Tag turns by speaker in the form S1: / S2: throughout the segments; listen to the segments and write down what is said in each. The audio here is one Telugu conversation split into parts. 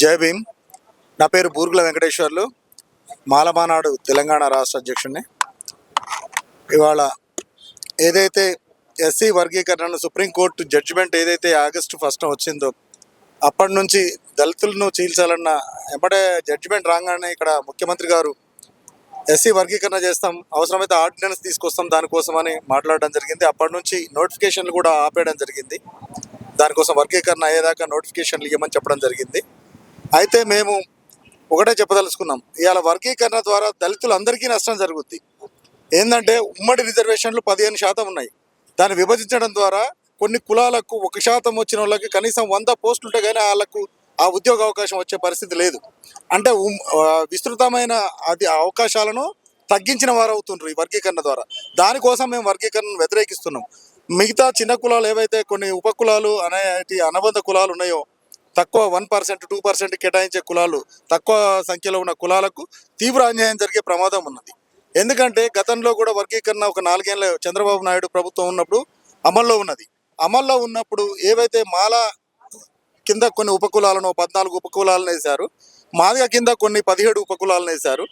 S1: జై భీమ్. నా పేరు బూర్గుల వెంకటేశ్వర్లు. మాలమానాడు తెలంగాణ రాష్ట్ర అధ్యక్షుడిని. ఇవాళ ఏదైతే ఎస్సీ వర్గీకరణను సుప్రీంకోర్టు జడ్జిమెంట్ ఏదైతే ఆగస్టు ఫస్ట్ వచ్చిందో అప్పటి నుంచి దళితులను చీల్చాలన్న ఎంబడే జడ్జిమెంట్ రాగానే ఇక్కడ ముఖ్యమంత్రి గారు ఎస్సీ వర్గీకరణ చేస్తాం అవసరమైతే ఆర్డినెన్స్ తీసుకొస్తాం దానికోసమని మాట్లాడడం జరిగింది. అప్పటి నుంచి నోటిఫికేషన్లు కూడా ఆపేయడం జరిగింది. దానికోసం వర్గీకరణ అయ్యేదాకా నోటిఫికేషన్లు ఇవ్వమని చెప్పడం జరిగింది. అయితే మేము ఒకటే చెప్పదలుచుకున్నాం. ఇవాళ వర్గీకరణ ద్వారా దళితులందరికీ నష్టం జరుగుద్ది. ఏంటంటే ఉమ్మడి రిజర్వేషన్లు పదిహేను శాతం ఉన్నాయి. దాన్ని విభజించడం ద్వారా కొన్ని కులాలకు ఒక శాతం వచ్చిన వాళ్ళకి కనీసం వంద పోస్టులు ఉంటే కానీ వాళ్ళకు ఆ ఉద్యోగ అవకాశం వచ్చే పరిస్థితి లేదు. అంటే ఉమ్- విస్తృతమైన అది అవకాశాలను తగ్గించిన వారు అవుతుండ్రు ఈ వర్గీకరణ ద్వారా. దానికోసం మేము వర్గీకరణను వ్యతిరేకిస్తున్నాం. మిగతా చిన్న కులాలు ఏవైతే కొన్ని ఉపకులాలు అనేటి అనుబంధ కులాలు ఉన్నాయో తక్కువ వన్ పర్సెంట్ టూ పర్సెంట్ కేటాయించే కులాలు తక్కువ సంఖ్యలో ఉన్న కులాలకు తీవ్ర అన్యాయం జరిగే ప్రమాదం ఉన్నది. ఎందుకంటే గతంలో కూడా వర్గీకరణ ఒక నాలుగేళ్ళ చంద్రబాబు నాయుడు ప్రభుత్వం ఉన్నప్పుడు అమల్లో ఉన్నది. అమల్లో ఉన్నప్పుడు ఏవైతే మాల కింద కొన్ని ఉపకులాలను పద్నాలుగు ఉపకులాలను వేశారు మాదిగ కింద కొన్ని పదిహేడు ఉపకులాలను వేశారు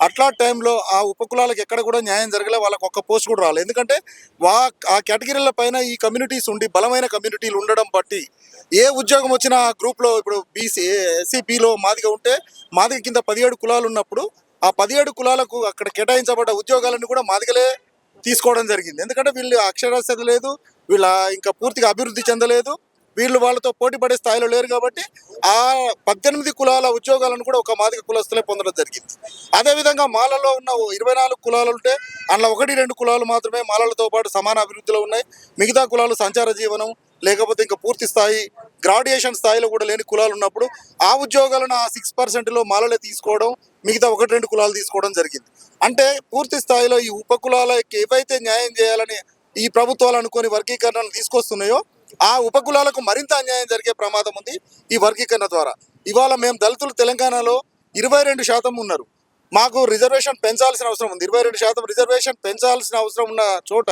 S1: అట్లా టైంలో ఆ ఉపకులాలకు ఎక్కడ కూడా న్యాయం జరగలే వాళ్ళకి ఒక్క పోస్ట్ కూడా రాలేదు ఎందుకంటే వా ఆ కేటగిరీల పైన ఈ కమ్యూనిటీస్ ఉండి బలమైన కమ్యూనిటీలు ఉండడం బట్టి ఏ ఉద్యోగం వచ్చినా ఆ గ్రూప్లో ఇప్పుడు బీసీ ఎస్సీపీలో మాదిగ ఉంటే మాదిగ కింద పదిహేడు కులాలు ఉన్నప్పుడు ఆ పదిహేడు కులాలకు అక్కడ కేటాయించబడ్డ ఉద్యోగాలను కూడా మాదిగలే తీసుకోవడం జరిగింది. ఎందుకంటే వీళ్ళు అక్షరాస్యత లేదు వీళ్ళ ఇంకా పూర్తిగా అభివృద్ధి చెందలేదు. వీళ్ళు వాళ్ళతో పోటీ పడే స్థాయిలో లేరు కాబట్టి ఆ పద్దెనిమిది కులాల ఉద్యోగాలను కూడా ఒక మాదిక కులస్తులే పొందడం జరిగింది. అదేవిధంగా మాలలో ఉన్న ఓ ఇరవై నాలుగు కులాలు ఉంటే అందులో ఒకటి రెండు కులాలు మాత్రమే మాలలతో పాటు సమాన అభివృద్ధిలో ఉన్నాయి. మిగతా కులాలు సంచార జీవనం లేకపోతే ఇంకా పూర్తి స్థాయి గ్రాడ్యుయేషన్ స్థాయిలో కూడా లేని కులాలు ఉన్నప్పుడు ఆ ఉద్యోగాలను ఆ సిక్స్ పర్సెంట్లో మాలలే తీసుకోవడం మిగతా ఒకటి రెండు కులాలు తీసుకోవడం జరిగింది. అంటే పూర్తి స్థాయిలో ఈ ఉప కులాలకి ఏవైతే న్యాయం చేయాలని ఈ ప్రభుత్వాలు అనుకొని వర్గీకరణలు తీసుకొస్తున్నాయో ఆ ఉపకులాలకు మరింత అన్యాయం జరిగే ప్రమాదం ఉంది ఈ వర్గీకరణ ద్వారా. ఇవాళ మేము దళితులు తెలంగాణలో ఇరవై రెండు శాతం ఉన్నారు. మాకు రిజర్వేషన్ పెంచాల్సిన అవసరం ఉంది. ఇరవై రెండు శాతం రిజర్వేషన్ పెంచాల్సిన అవసరం ఉన్న చోట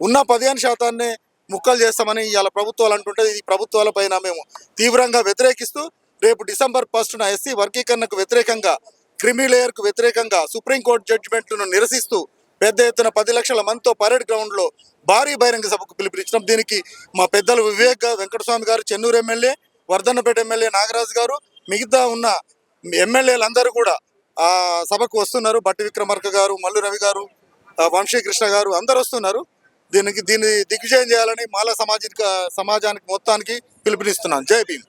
S1: ఉన్న పదిహేను శాతాన్నే ముక్కలు చేస్తామని ఇవాళ ప్రభుత్వాలు అంటుంటే ఈ ప్రభుత్వాల పైన మేము తీవ్రంగా వ్యతిరేకిస్తూ రేపు డిసెంబర్ ఫస్ట్న ఎస్సీ వర్గీకరణకు వ్యతిరేకంగా క్రిమిలేయర్కు వ్యతిరేకంగా సుప్రీంకోర్టు జడ్జిమెంట్లను నిరసిస్తూ పెద్ద ఎత్తున పది లక్షల మందితో పరేడ్ గ్రౌండ్లో భారీ బహిరంగ సభకు పిలుపునిచ్చినాం. దీనికి మా పెద్దలు వివేక్ వెంకటస్వామి గారు చెన్నూరు ఎమ్మెల్యే వర్ధన్నపేట ఎమ్మెల్యే నాగరాజు గారు మిగతా ఉన్న ఎమ్మెల్యేలందరూ కూడా ఆ సభకు వస్తున్నారు. బట్టి విక్రమార్క గారు మల్లు రవి గారు వంశీకృష్ణ గారు అందరు వస్తున్నారు. దీనికి దీన్ని దిగ్విజయం చేయాలని మాల సామాజిక సమాజానికి మొత్తానికి పిలుపునిస్తున్నాను జై భీమ్.